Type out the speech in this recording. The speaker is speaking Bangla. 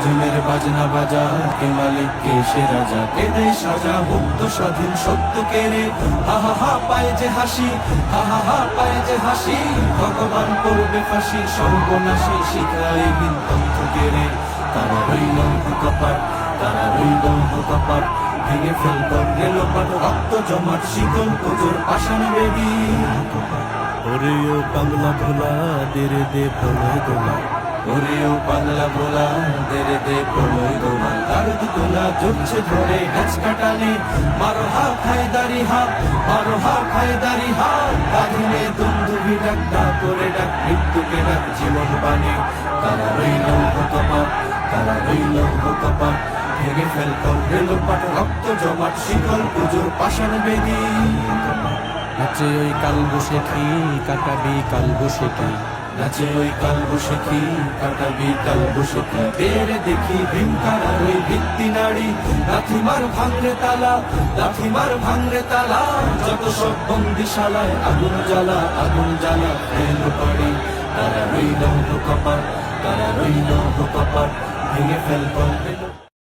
আজমের বাজনা বাজা, কে মালিক, কে সে রাজা কে দেয় সাজা মুক্ত স্বাধীন সত্য কেড়ে। হা হা হা, পায় যে হাসি, হা হা পায় যে হাসি, ভগবান করবে ফাঁসি, সর্বনাশী শিখায় বিন কে রে তারা রইল কপার তারা রইল কপার ভেঙে ফেলব রেলোপাট রক্ত জমাট, শীতল পুজোর পাষাণ বেবি ওরে ও বাংলা ভোলা, দেরে দে ভোলা দোলা ওরেও পাগলা ভোলা, দেরে দে প্রলয় দোলা তার দুতলা জ্বলছে ধরে গাছ কাটালে মারো হা খাই দাড়ি হা মারো হা খাই দাড়ি হা বাঁধিলে দুন্দুবি ডাক ডাক করে ডাক, মৃত্যুকে ডাক, জীবন বাণী। তারা রইল কপাট তারা রইল কপাট ভেঙে ফেল রেল পাট, রক্ত জমাট শিকল পুজোর পাষাণ বেদি। নাচে ওই কাল বসে খি কাটাবি কাল বসে কি নাচে ওই কাল বসে কি কাটাবি কাল বসে কি বেড়ে দেখি ভীমকার ওই ভিত্তি নাড়ি লাথিমার ভাঙরে তালা, লাথিমার ভাঙরে তালা। যত সব বন্দিশালায় আগুন জ্বালা আগুন জ্বালা ফেল পাড়ি তারা রইল কপার তারা রইল কপার ভেঙে ফেল